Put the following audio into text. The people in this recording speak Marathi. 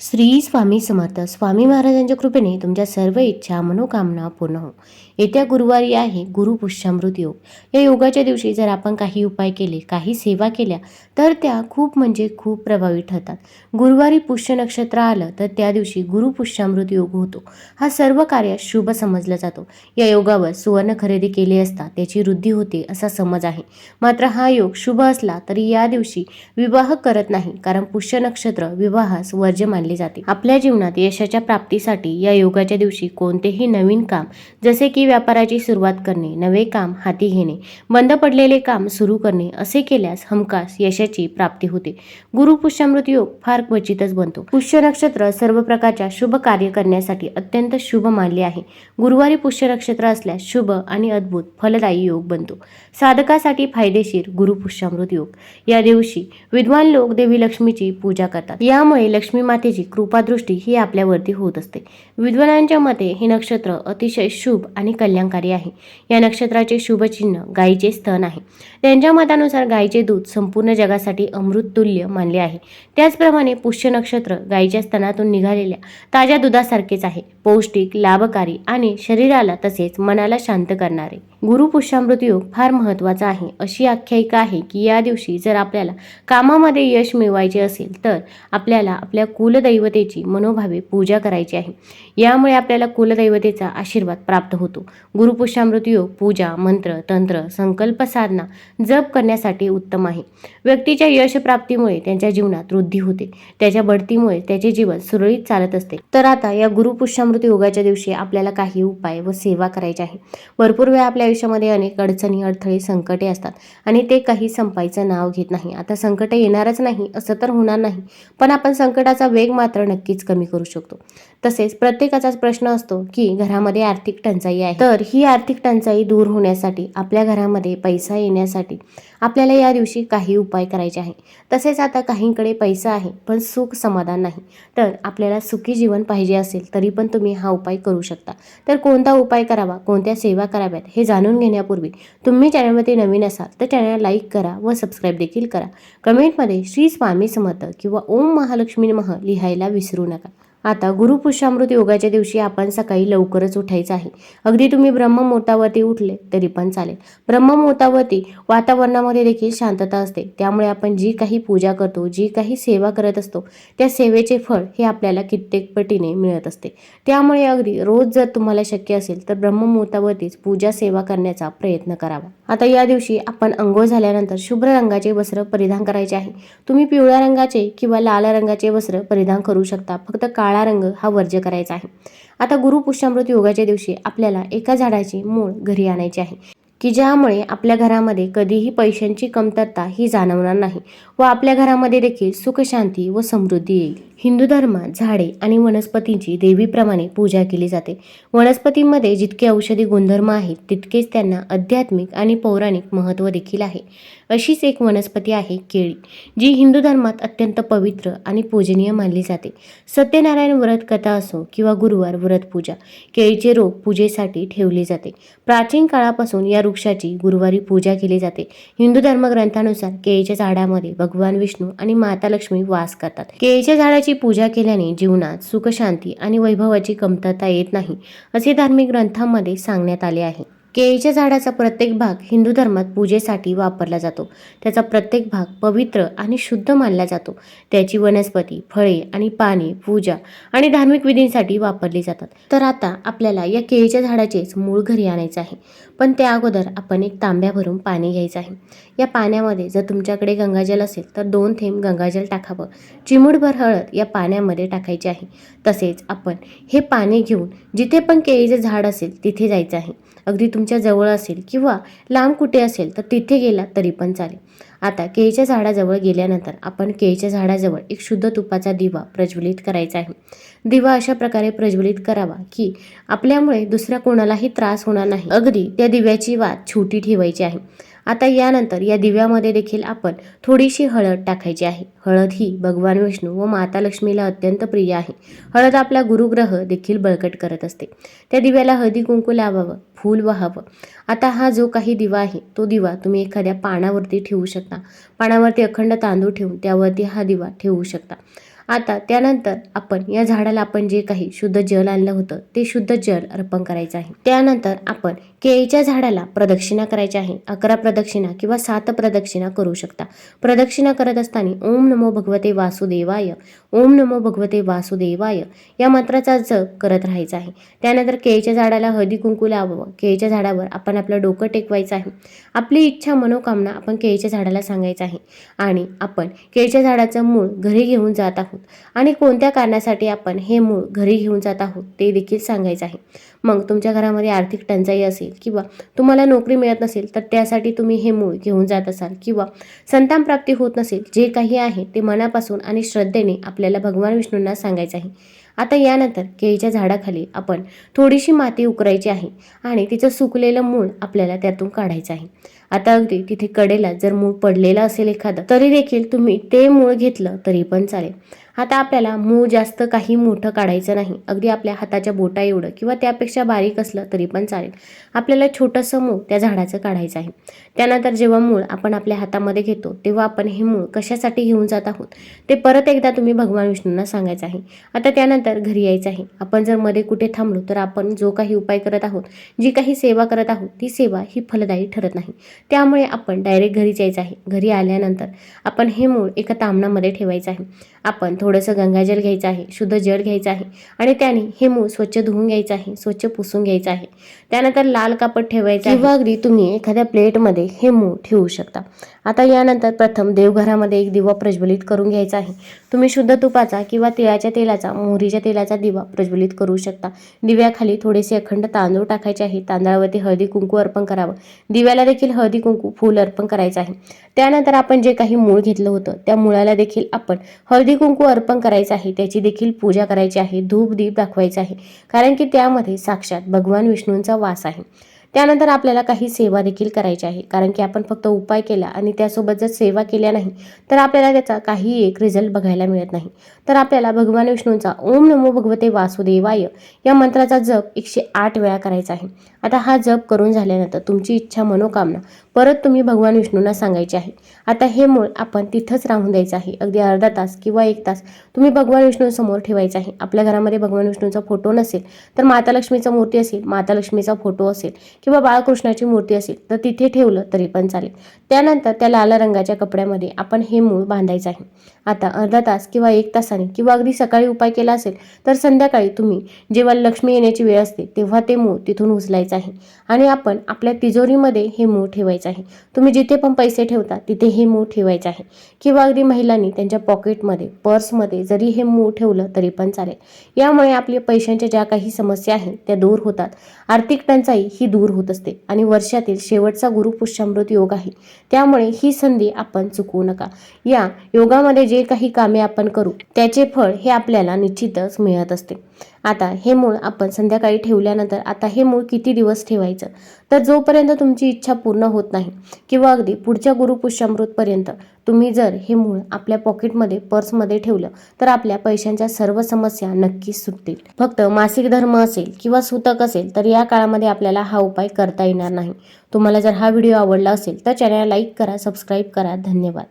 श्री स्वामी समर्थ. स्वामी महाराजांच्या कृपेने तुमच्या सर्व इच्छा मनोकामना पूर्ण हो. येत्या गुरुवारी आहे गुरुपुष्यामृत योग. या योगाच्या दिवशी जर आपण काही उपाय केले काही सेवा केल्या तर त्या खूप म्हणजे खूप प्रभावी ठरतात. गुरुवारी पुष्य नक्षत्र आलं तर त्या दिवशी गुरुपुष्यामृत योग होतो. हा सर्व कार्य शुभ समजला जातो. या योगावर सुवर्ण खरेदी केली असता त्याची वृद्धी होते असा समज आहे. मात्र हा योग शुभ असला तरी या दिवशी विवाह करत नाही कारण पुष्य नक्षत्र विवाहास वर्जमान मानली जाते. आपल्या जीवनात यशाच्या प्राप्तीसाठी या योगाच्या दिवशी कोणतेही नवीन काम जसे की व्यापाराची सुरुवात करणे नवे काम हाती घेणे बंद पडलेले काम सुरू करणे असे केल्यास हमखास यशाची प्राप्ती होते. गुरु पुष्यामृत योग फार क्वचितच बनतो. पुष्य नक्षत्र सर्व प्रकारच्या शुभ कार्य करण्यासाठी अत्यंत शुभ मानले आहे. गुरुवारी पुष्य नक्षत्र असल्यास शुभ आणि अद्भुत फलदायी योग बनतो. साधकासाठी फायदेशीर गुरु पुष्यामृत योग. या दिवशी विद्वान लोक देवी लक्ष्मीची पूजा करतात. यामुळे लक्ष्मी मातेची कृपादृष्टी ही आपल्यावरती होत असते. विद्वानांच्या मते हे नक्षत्र अतिशय शुभ आणि कल्याणकारी आहे. या नक्षत्राचे शुभचिन्ह गायीचे स्तन आहे. त्यांच्या मतानुसार गायीचे दूध संपूर्ण जगासाठी अमृततुल्य मानले आहे. त्याचप्रमाणे पुष्य नक्षत्र गायीच्या स्तनातून निघालेल्या ताज्या दुधासारखेच आहे. पौष्टिक लाभकारी आणि शरीराला तसेच मनाला शांत करणारे. गुरु पुष्यामृत योग फार महत्त्वाचा आहे. अशी आख्यायिका आहे की या दिवशी जर आपल्याला कामामध्ये यश मिळवायचे असेल तर आपल्याला आपल्या कुलदैवतेची मनोभावे पूजा करायची आहे. यामुळे आपल्याला कुलदैवतेचा आशीर्वाद प्राप्त होतो. गुरुपुष्यामृत योग पूजा मंत्र तंत्र संकल्प साधना जप करण्यासाठी उत्तम आहे. व्यक्तीच्या यश प्राप्तीमुळे त्यांच्या जीवनात वृद्धी होते. त्याच्या बढतीमुळे त्याचे जीवन सुरळीत चालत असते. तर आता या गुरुपुष्यामृत योगाच्या दिवशी आपल्याला काही उपाय व सेवा करायचे आहे. भरपूर वेळा आपल्या आयुष्यामध्ये अनेक अडचणी अडथळे संकटे असतात आणि ते काही संपायचं नाव घेत नाही. आता संकट येणारच नाही असं तर होणार नाही पण आपण संकटाचा वेग मात्र नक्कीच कमी करू शकतो. तसेच प्रत्येकाचाच प्रश्न असतो की घरामध्ये आर्थिक टंचाई आहे. तर ही आर्थिक टंचाई दूर होण्यासाठी आपल्या घरामध्ये पैसा येण्यासाठी आपल्याला या दिवशी काही उपाय करायचे आहे. तसेच आता काहींकडे पैसा आहे पण सुख समाधान नाही. तर आपल्याला सुखी जीवन पाहिजे असेल तरी पण तुम्ही तुम्ही हा उपाय करू शकता. तर कोणता उपाय करावा? कोणत्या सेवा कराव्यात? हे जाणून घेण्यापूर्वी तुम्ही चॅनलमध्ये नवीन असाल तर चॅनल लाईक करा व सबस्क्राईब देखील करा. कमेंटमध्ये श्री स्वामी समर्थ किंवा ओम महालक्ष्मी मह लिहायला विसरू नका. आता गुरुपुष्यामृत योगाच्या दिवशी आपण सकाळी लवकरच उठायचं आहे. अगदी तुम्ही ब्रह्ममुहूर्तावरती उठले तरी पण चालेल. ब्रह्ममुहूर्तावरती वातावरणामध्ये देखील शांतता असते. त्यामुळे आपण जी काही पूजा करतो जी काही सेवा करत असतो त्या सेवेचे फळ हे आपल्याला कित्येक पटीने मिळत असते. त्यामुळे अगदी रोज जर तुम्हाला शक्य असेल तर ब्रह्ममुहूर्तावरतीच पूजा सेवा करण्याचा प्रयत्न करावा. आता या दिवशी आपण अंघोळ झाल्यानंतर शुभ्र रंगाचे वस्त्र परिधान करायचे आहे. तुम्ही पिवळ्या रंगाचे किंवा लाल रंगाचे वस्त्र परिधान करू शकता. फक्त काळ रंग हा वर्ज्य करायचा आहे. आता गुरु पुष्यामृत योगाच्या दिवशी आपल्याला एका झाडाची मूळ घरी आणायची आहे. की ज्यामुळे आपल्या घरामध्ये कधीही पैशांची कमतरता ही जाणवणार नाही व आपल्या घरामध्ये देखील सुख शांती व समृद्धी येईल. हिंदू धर्मात झाडे आणि वनस्पतींची देवीप्रमाणे पूजा केली जाते. वनस्पतींमध्ये जितके औषधी गुणधर्म आहेत तितकेच त्यांना आध्यात्मिक आणि पौराणिक महत्त्व देखील आहे. अशीच एक वनस्पती आहे केळी जी हिंदू धर्मात अत्यंत पवित्र आणि पूजनीय मानली जाते. सत्यनारायण व्रत कथा असो किंवा गुरुवार व्रत पूजा केळीचे रोप पूजेसाठी ठेवले जाते. प्राचीन काळापासून या वृक्षाची गुरुवारी पूजा केली जाते. हिंदू धर्मग्रंथानुसार केळीच्या झाडामध्ये भगवान विष्णू आणि माता लक्ष्मी वास करतात. केळीच्या झाडाची पूजा केल्याने जीवनात सुख शांती आणि वैभवाची कमतरता येत नाही असे धार्मिक ग्रंथांमध्ये सांगण्यात आले आहे. केळीच्या झाडाचा प्रत्येक भाग हिंदू धर्मात पूजेसाठी वापरला जातो. त्याचा प्रत्येक भाग पवित्र आणि शुद्ध मानला जातो. त्याची वनस्पती फळे आणि पाने पूजा आणि धार्मिक विधींसाठी वापरली जातात. तर आता आपल्याला या केळीच्या झाडाचेच मूळ घरी आणायचं आहे. पण त्या अगोदर आपण एक तांब्या भरून पाणी घ्यायचं आहे. या पाण्यामध्ये जर तुमच्याकडे गंगाजल असेल तर दोन थेंब गंगाजल टाकावं. चिमूटभर हळद या पाण्यामध्ये टाकायची आहे. तसेच आपण हे पाणी घेऊन जिथे पण केळीचं झाड असेल तिथे जायचं आहे. अगदी तुम तुमच्या जवळ असेल किंवा लांब कुठे असेल तर तिथे गेला तरी पण चालेल. आता केळीच्या झाडाजवळ गेल्यानंतर आपण केळीच्या झाडाजवळ एक शुद्ध तुपाचा दिवा प्रज्वलित करायचा आहे. दिवा अशा प्रकारे प्रज्वलित करावा की आपल्यामुळे दुसऱ्या कोणालाही त्रास होणार नाही. अगदी त्या दिव्याची वात छोटी ठेवायची आहे. आता यानंतर या दिव्यामध्ये देखील आपण थोडीशी हळद टाकायची आहे. हळद ही भगवान विष्णू व माता लक्ष्मीला अत्यंत प्रिय आहे. हळद आपला गुरुग्रह देखील बळकट करत असते. त्या दिव्याला हळदी कुंकू लावावं फूल व्हावं. आता हा जो काही दिवा आहे तो दिवा तुम्ही एखाद्या पानावरती ठेवू शकता. पानावरती अखंड तांदूळ ठेवून त्यावरती हा दिवा ठेवू शकता. आता त्यानंतर आपण या झाडाला आपण जे काही शुद्ध जल आणलं होतं ते शुद्ध जल अर्पण करायचं आहे. त्यानंतर आपण केळीच्या झाडाला प्रदक्षिणा करायची आहे. अकरा प्रदक्षिणा किंवा सात प्रदक्षिणा करू शकता. प्रदक्षिणा करत असताना ओम नमो भगवते वासुदेवाय ओम नमो भगवते वासुदेवाय या मंत्राचा जप करत राहायचा आहे. त्यानंतर केळीच्या झाडाला हळदी कुंकू लावावं. केळीच्या झाडावर आपण आपलं डोकं टेकवायचं आहे. आपली इच्छा मनोकामना आपण केळीच्या झाडाला सांगायचं आहे. आणि आपण केळीच्या झाडाचं मूळ घरी घेऊन जात आहोत. आणि कोणत्या कारणासाठी आपण हे मूळ घरी घेऊन जात आहोत ते देखील सांगायचं आहे. मग तुमच्या घरामध्ये आर्थिक टंचाई असेल किंवा तुम्हाला नोकरी मिळत नसेल तर त्यासाठी तुम्ही हे मूळ घेऊन जात असाल किंवा संतान प्राप्ती होत नसेल जे काही आहे ते मनापासून आणि श्रद्धेने आपल्याला भगवान विष्णूंना सांगायचं आहे. आता यानंतर केळीच्या झाडाखाली आपण थोडीशी माती उकरायची आहे आणि तिचं सुकलेलं मूळ आपल्याला त्यातून काढायचं आहे. आता अगदी तिथे कडेला जर मूळ पडलेलं असेल एखादं तरी देखील तुम्ही ते मूळ घेतलं तरी पण चालेल. आता आपल्याला मूळ जास्त काही मोठं काढायचं नाही. अगदी आपल्या हाताच्या बोटा एवढं किंवा त्यापेक्षा बारीक असलं तरी पण चालेल. आपल्याला छोटंसं मूळ त्या झाडाचं काढायचं आहे. त्यानंतर जेव्हा मूळ आपण आपल्या हातामध्ये घेतो तेव्हा आपण हे मूळ कशासाठी घेऊन जात आहोत ते परत एकदा तुम्ही भगवान विष्णूंना सांगायचं आहे. आता त्यानंतर घरी यायचं आहे. आपण जर मध्ये कुठे थांबलो तर आपण जो काही उपाय करत आहोत जी काही सेवा करत आहोत ती सेवा ही फलदायी ठरत नाही. त्यामुळे आपण डायरेक्ट घरी जायचं आहे. घरी आल्यानंतर आपण हे मूळ एका तामणामध्ये ठेवायचं आहे. आपण थोडंसं गंगाजल घ्यायचं आहे शुद्ध जल घ्यायचं आहे आणि त्याने हे मूळ स्वच्छ धुवून घ्यायचं आहे स्वच्छ पुसून घ्यायचं आहे. त्यानंतर लाल कापड ठेवायचं आहे. किंवा अगदी तुम्ही एखाद्या प्लेटमध्ये हे मूळ ठेवू शकता. आता यानंतर प्रथम देवघरामध्ये एक दिवा प्रज्वलित करून घ्यायचा आहे. तुम्ही शुद्ध तुपाचा किंवा तिळाच्या तेलाचा मोहरीच्या तेलाचा दिवा प्रज्वलित करू शकता. दिव्याखाली थोडेसे अखंड तांदूळ टाकायचे आहे. तांदळावरती हळदी कुंकू अर्पण करावं. दिव्याला देखील हळदी कुंकू फूल अर्पण करायचं आहे. त्यानंतर आपण जे काही मूळ घेतलं होतं त्या मुळाला देखील आपण हळदी कुंकू अर्पण करायचं आहे. त्याची देखील पूजा करायची आहे. धूप दीप दाखवायचा आहे. कारण की त्यामध्ये साक्षात भगवान विष्णूंचा वास आहे. त्यानंतर आपल्याला काही सेवा देखील करायची आहे. कारण की आपण फक्त उपाय केला आणि त्यासोबत जर सेवा केल्या नाही तर आपल्याला त्याचा काही एक रिझल्ट बघायला मिळत नाही. तर आपल्याला भगवान विष्णूंचा ओम नमो भगवते वासुदेवाय या मंत्राचा जप एकशे आठ वेळा करायचा आहे. आता हा जप करून झाल्यानंतर तुमची इच्छा मनोकामना परत तुम्ही भगवान विष्णूंना सांगायची आहे. आता हे मूळ आपण तिथंच राहून द्यायचं आहे. अगदी अर्धा तास किंवा एक तास तुम्ही भगवान विष्णूंसमोर ठेवायचं आहे. आपल्या घरामध्ये भगवान विष्णूंचा फोटो नसेल तर माता लक्ष्मीचा मूर्ती असेल माता लक्ष्मीचा फोटो असेल किंवा बाळकृष्णाची मूर्ती असेल तर तिथे ठेवलं तरी पण चालेल. त्यानंतर त्या लाल रंगाच्या कपड्यामध्ये आपण हे मूळ बांधायचं आहे. आता अर्धा तास किंवा एक तासाने किंवा अगदी सकाळी उपाय केला असेल तर संध्याकाळी तुम्ही जेव्हा लक्ष्मी येण्याची वेळ असते तेव्हा ते मूळ तिथून उचलायचं आहे. आणि आपण आपल्या तिजोरीमध्ये हे मूळ ठेवायचं आहे. तुम्ही जिथे पण पैसे ठेवता तिथे हे मूळ ठेवायचं आहे. किंवा अगदी महिलांनी त्यांच्या पॉकेटमध्ये पर्समध्ये जरी हे मूळ ठेवलं तरी पण चालेल. यामुळे आपल्या पैशांच्या ज्या काही समस्या आहेत त्या दूर होतात. आर्थिक टंचाई ही दूर होत असते आणि वर्षातील शेवटचा गुरु पुष्यामृत योग आहे. त्यामुळे ही संधी आपण चुकवू नका. या योगामध्ये जे काही कामे आपण करू त्याचे फळ हे आपल्याला निश्चितच मिळत असते. आता हे मूळ आपण संध्याकाळी ठेवल्यानंतर आता हे मूळ किती दिवस ठेवायचं? तर जोपर्यंत तुमची इच्छा पूर्ण होत नाही किंवा अगदी पुढच्या गुरुपुष्यामृतपर्यंत तुम्ही जर हे मूळ आपल्या पॉकेटमध्ये पर्समध्ये ठेवलं तर आपल्या पैशांच्या सर्व समस्या नक्कीच सुटतील. फक्त मासिक धर्म असेल किंवा सुतक असेल तर या काळामध्ये आपल्याला हा उपाय करता येणार नाही. तुम्हाला जर हा व्हिडिओ आवडला असेल तर चॅनल लाईक करा सबस्क्राईब करा. धन्यवाद.